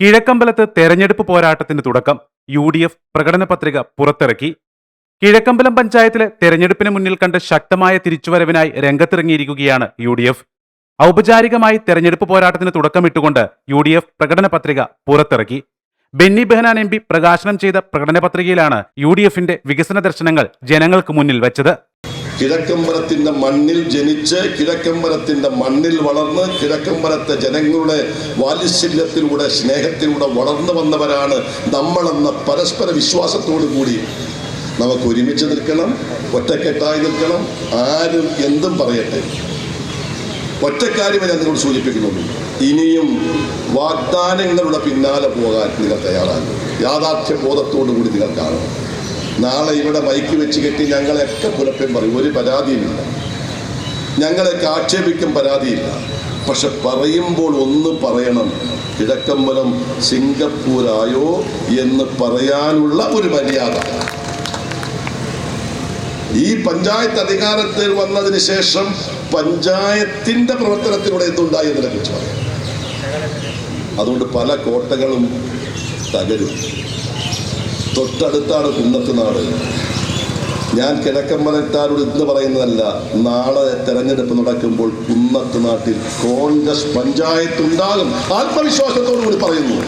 കിഴക്കമ്പലത്ത് തെരഞ്ഞെടുപ്പ് പോരാട്ടത്തിന് തുടക്കം യു ഡി എഫ് പ്രകടന പത്രിക പുറത്തിറക്കി. കിഴക്കമ്പലം പഞ്ചായത്തിലെ തെരഞ്ഞെടുപ്പിന് മുന്നിൽ കണ്ട് ശക്തമായ തിരിച്ചുവരവിനായി രംഗത്തിറങ്ങിയിരിക്കുകയാണ് യു ഡി എഫ് ഔപചാരികമായി തെരഞ്ഞെടുപ്പ് പോരാട്ടത്തിന് തുടക്കമിട്ടുകൊണ്ട് യു ഡി എഫ് പ്രകടന പത്രിക പുറത്തിറക്കി. ബെന്നി ബെഹനാൻ എം പി പ്രകാശനം ചെയ്ത പ്രകടന പത്രികയിലാണ് യു ഡി എഫിന്റെ വികസന ദർശനങ്ങൾ ജനങ്ങൾക്ക് മുന്നിൽ വെച്ചത്. കിഴക്കമ്പലത്തിന്റെ മണ്ണിൽ ജനിച്ച് കിഴക്കമ്പലത്തിന്റെ മണ്ണിൽ വളർന്ന് കിഴക്കമ്പലത്തെ ജനങ്ങളുടെ വാത്സല്യത്തിലൂടെ സ്നേഹത്തിലൂടെ വളർന്നു വന്നവരാണ് നമ്മളെന്ന പരസ്പര വിശ്വാസത്തോടു കൂടി നമുക്ക് ഒരുമിച്ച് നിൽക്കണം ഒറ്റക്കെട്ടായി നിൽക്കണം ആരും എന്തും പറയട്ടെ. ഒറ്റക്കാര്യം ഞാൻ നിങ്ങളോട് സൂചിപ്പിക്കുന്നുള്ളൂ ഇനിയും വാഗ്ദാനങ്ങളുടെ പിന്നാലെ പോകാൻ നിങ്ങൾ തയ്യാറാകും. യാഥാർത്ഥ്യ ബോധത്തോടു കൂടി നിങ്ങൾ കാണണം നാളെ ഇവിടെ മൈക്ക് വെച്ച് കെട്ടി ഞങ്ങളെയൊക്കെ പുലപ്പൻ പറയും. ഒരു പരാതിയുമില്ല. ഞങ്ങളെയൊക്കെ ആക്ഷേപിക്കും പരാതിയില്ല. പക്ഷെ പറയുമ്പോൾ ഒന്ന് പറയണം. കിഴക്കമ്പലം സിംഗപ്പൂരായോ എന്ന് പറയാനുള്ള ഒരു മര്യാദ. ഈ പഞ്ചായത്ത് അധികാരത്തിൽ വന്നതിന് ശേഷം പഞ്ചായത്തിന്റെ പ്രവർത്തനത്തിലൂടെ എന്തുണ്ടായി എന്നതിനെ കുറിച്ച് പറയാം. അതുകൊണ്ട് പല കോട്ടകളും തകരും. തൊട്ടടുത്താണ് കുന്നത്ത് നാട്. ഞാൻ കിഴക്കമ്പലത്താരോട് ഇന്ന് പറയുന്നതല്ല നാളെ തെരഞ്ഞെടുപ്പ് നടക്കുമ്പോൾ കുന്നത്ത് നാട്ടിൽ കോൺഗ്രസ് പഞ്ചായത്ത് ഉണ്ടാകും ആത്മവിശ്വാസത്തോടു കൂടി പറയുന്നു.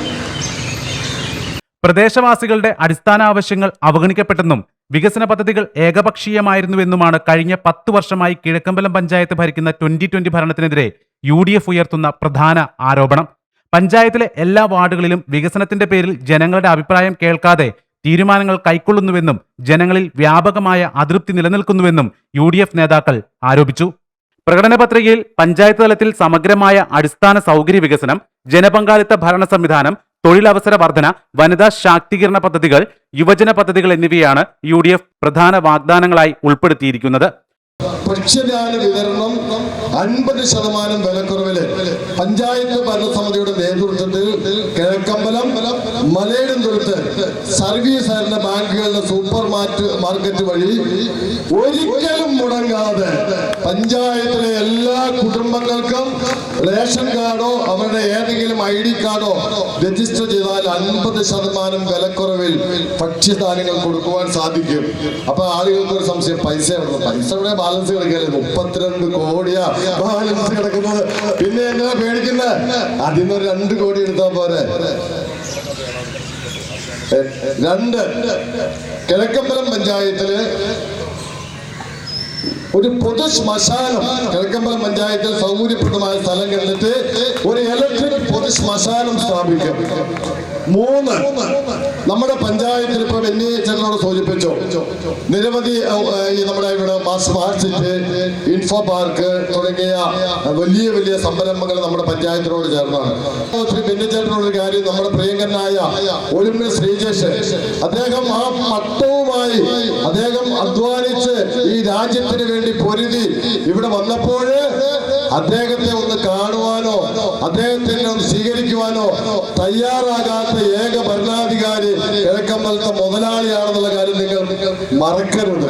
പ്രദേശവാസികളുടെ അടിസ്ഥാന ആവശ്യങ്ങൾ അവഗണിക്കപ്പെട്ടെന്നും വികസന പദ്ധതികൾ ഏകപക്ഷീയമായിരുന്നുവെന്നുമാണ് കഴിഞ്ഞ പത്ത് വർഷമായി കിഴക്കമ്പലം പഞ്ചായത്ത് ഭരിക്കുന്ന ട്വന്റി ട്വന്റി ഭരണത്തിനെതിരെ യു ഡി എഫ് ഉയർത്തുന്ന പ്രധാന ആരോപണം. പഞ്ചായത്തിലെ എല്ലാ വാർഡുകളിലും വികസനത്തിന്റെ പേരിൽ ജനങ്ങളുടെ അഭിപ്രായം കേൾക്കാതെ തീരുമാനങ്ങൾ കൈക്കൊള്ളുന്നുവെന്നും ജനങ്ങളിൽ വ്യാപകമായ അതൃപ്തി നിലനിൽക്കുന്നുവെന്നും യു നേതാക്കൾ ആരോപിച്ചു. പ്രകടന പത്രികയിൽ പഞ്ചായത്ത് തലത്തിൽ സമഗ്രമായ അടിസ്ഥാന സൗകര്യ വികസനം ജനപങ്കാളിത്ത ഭരണ സംവിധാനം തൊഴിലവസര വർധന വനിതാ ശാക്തീകരണ പദ്ധതികൾ യുവജന പദ്ധതികൾ എന്നിവയാണ് യു പ്രധാന വാഗ്ദാനങ്ങളായി ഉൾപ്പെടുത്തിയിരിക്കുന്നത്. ഭക്ഷ്യധാന വിതരണം അൻപത് ശതമാനം വിലക്കുറവിൽ. പഞ്ചായത്ത് ഭരണസമിതിയുടെ നേതൃത്വത്തിൽ കിഴക്കമ്പലം മലയിടം തൊഴുത്ത് സർവീസ് സഹകരണ ബാങ്കുകളുടെ സൂപ്പർ മാർക്കറ്റ് വഴി ഒരിക്കലും മുടങ്ങാതെ പഞ്ചായത്തിലെ എല്ലാ കുടുംബങ്ങൾക്കും റേഷൻ കാർഡോ അവരുടെ ഏതെങ്കിലും ഐ ഡി കാർഡോ രജിസ്റ്റർ ചെയ്താൽ അൻപത് ശതമാനം വിലക്കുറവിൽ ഭക്ഷ്യധാന്യങ്ങൾ കൊടുക്കുവാൻ സാധിക്കും. അപ്പൊ ആളുകൾക്ക് ഒരു സംശയം പൈസ പൈസ ബാലൻസ് കിടക്കല്ലേ? മുപ്പത്തിരണ്ട് കോടിയാ ബാലൻസ് കിടക്കുന്നത്. പിന്നെ എങ്ങനെ പേടിക്കുന്നത് അതിൽ നിന്ന് രണ്ട് കോടി എടുത്താൽ പോരെ. രണ്ട്. കിഴക്കമ്പലം പഞ്ചായത്തിൽ ഒരു പൊതു ശ്മശാനം കിഴക്കമ്പലം പഞ്ചായത്തിൽ സൗകര്യപ്രദമായ സ്ഥലം കണ്ടിട്ട് ഒരു ഇലക്ട്രിക് പൊതു ശ്മശാനം സ്ഥാപിക്കും. മൂന്ന്. നമ്മുടെ പഞ്ചായത്തിൽ ഇപ്പൊ വെന്നി ചേട്ടനോട് സൂചിപ്പിച്ചു. നിരവധി ഈ നമ്മുടെ ഇവിടെ സ്മാർട്ട് സിറ്റി ഇൻഫോ പാർക്ക് തുടങ്ങിയ വലിയ വലിയ സംരംഭങ്ങൾ നമ്മുടെ പഞ്ചായത്തിനോട് ചേർന്നാണ്. ശ്രീ ബെന്നി ചേട്ടനോട് ഒരു കാര്യം നമ്മുടെ പ്രിയങ്കരനായ ഒളിമ്പ്യ ശ്രീജേഷ് അദ്ദേഹം ആ പട്ടവുമായി അദ്ദേഹം അധ്വാനിച്ച് ഈ രാജ്യത്തിന് വേണ്ടി പൊരുതി ഇവിടെ വന്നപ്പോൾ അദ്ദേഹത്തെ ഒന്ന് കാണുവാനോ അദ്ദേഹത്തിനെ ഒന്ന് സ്വീകരിക്കുവാനോ ഭരണാധികാരി കിഴക്കമ്പലത്തെ മുതലാളിയാണെന്നുള്ള കാര്യം നിങ്ങൾ മറക്കരുത്.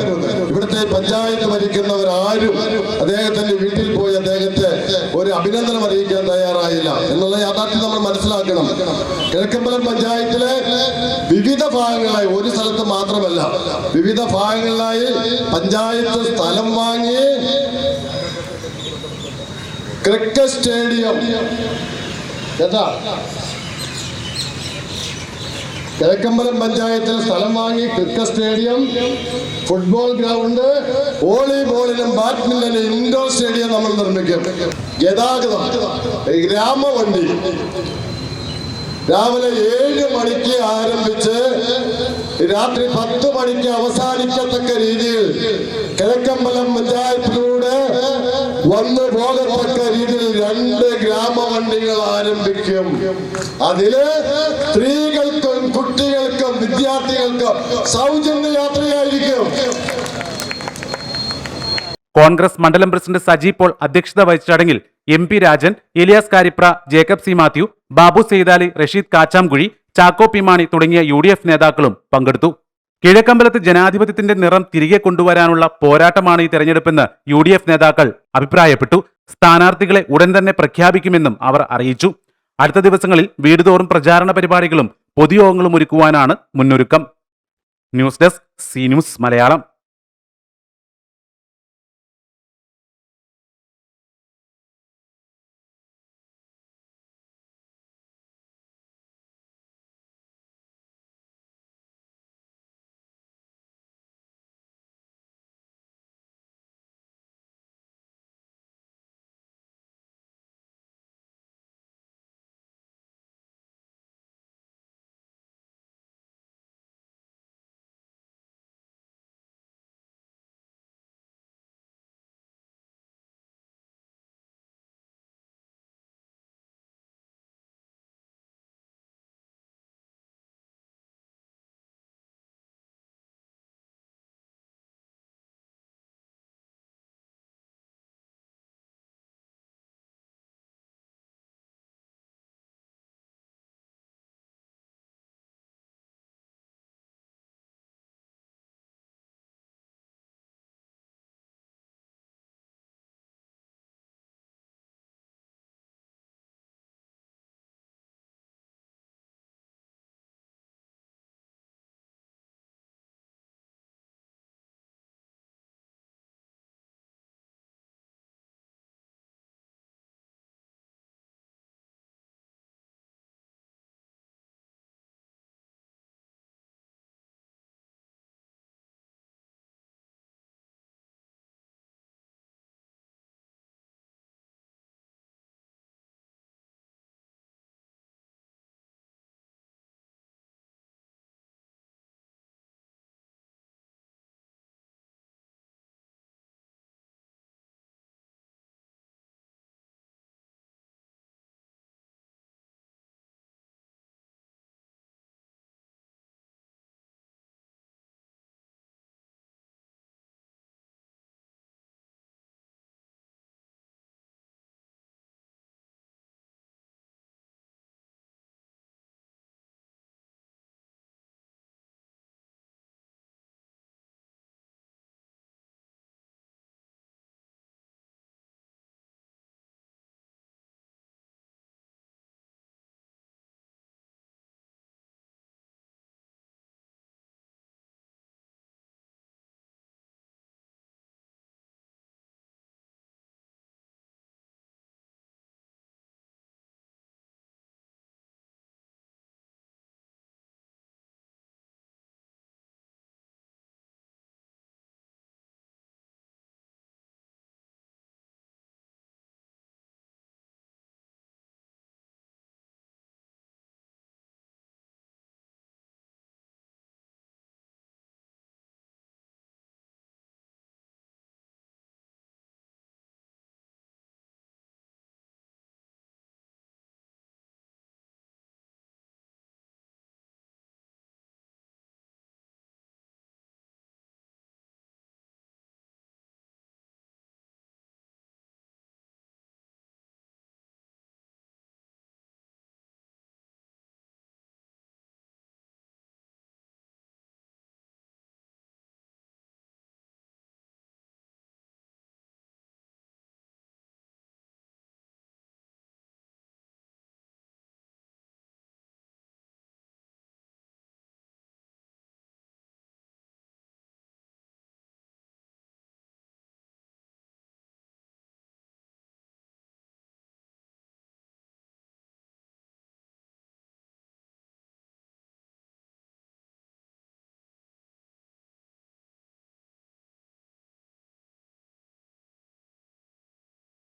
ഇവിടുത്തെ പഞ്ചായത്ത് ഭരിക്കുന്നവരാരും അദ്ദേഹത്തിന്റെ വീട്ടിൽ പോയി അദ്ദേഹത്തെ ഒരു അഭിനന്ദനം അറിയിക്കാൻ തയ്യാറായില്ല എന്നുള്ള യാഥാർത്ഥ്യം നമ്മൾ മനസ്സിലാക്കണം. കിഴക്കമ്പലം പഞ്ചായത്തിലെ വിവിധ ഭാഗങ്ങളായി ഒരു സ്ഥലത്ത് മാത്രമല്ല വിവിധ ഭാഗങ്ങളിലായി പഞ്ചായത്ത് സ്ഥലം വാങ്ങി ക്രിക്കറ്റ് സ്റ്റേഡിയം. കേട്ടാ കിഴക്കമ്പലം പഞ്ചായത്തിൽ സ്ഥലം വാങ്ങി ക്രിക്കറ്റ് സ്റ്റേഡിയം ഫുട്ബോൾ ഗ്രൗണ്ട് വോളിബോളിനും ബാഡ്മിന്റണിലും ഇൻഡോർ സ്റ്റേഡിയം നമ്മൾ നിർമ്മിക്കും. ഗതാഗതം ഗ്രാമവണ്ടി രാവിലെ ഏഴ് മണിക്ക് ആരംഭിച്ച് രാത്രി പത്ത് മണിക്ക് അവസാനിക്കത്തക്ക രീതിയിൽ കിഴക്കമ്പലം പഞ്ചായത്തിലൂടെ വന്നു പോകത്തക്ക രീതിയിൽ രണ്ട് ഗ്രാമവണ്ടികൾ ആരംഭിക്കും. അതിൽ സ്ത്രീകൾക്കും കുട്ടികൾക്കും വിദ്യാർത്ഥികൾക്കും സൗജന്യ യാത്രയായിരിക്കും. കോൺഗ്രസ് മണ്ഡലം പ്രസിഡന്റ് സജി പോൾ അധ്യക്ഷത വഹിച്ച ചടങ്ങിൽ M P Rajan Elias Karipra Jacob C Mathew Babu Saithali Rasheed Kachamkuzhi Chacko പിമാണി തുടങ്ങിയ യു നേതാക്കളും പങ്കെടുത്തു. കിഴക്കമ്പലത്ത് ജനാധിപത്യത്തിന്റെ നിറം തിരികെ കൊണ്ടുവരാനുള്ള പോരാട്ടമാണ് ഈ തെരഞ്ഞെടുപ്പെന്ന് യു ഡി എഫ് നേതാക്കൾ അഭിപ്രായപ്പെട്ടു. സ്ഥാനാർത്ഥികളെ ഉടൻ തന്നെ പ്രഖ്യാപിക്കുമെന്നും അവർ അറിയിച്ചു. അടുത്ത ദിവസങ്ങളിൽ വീടുതോറും പ്രചാരണ പരിപാടികളും പൊതുയോഗങ്ങളും ഒരുക്കുവാനാണ് മുന്നൊരുക്കം. News desk C news Malayalam.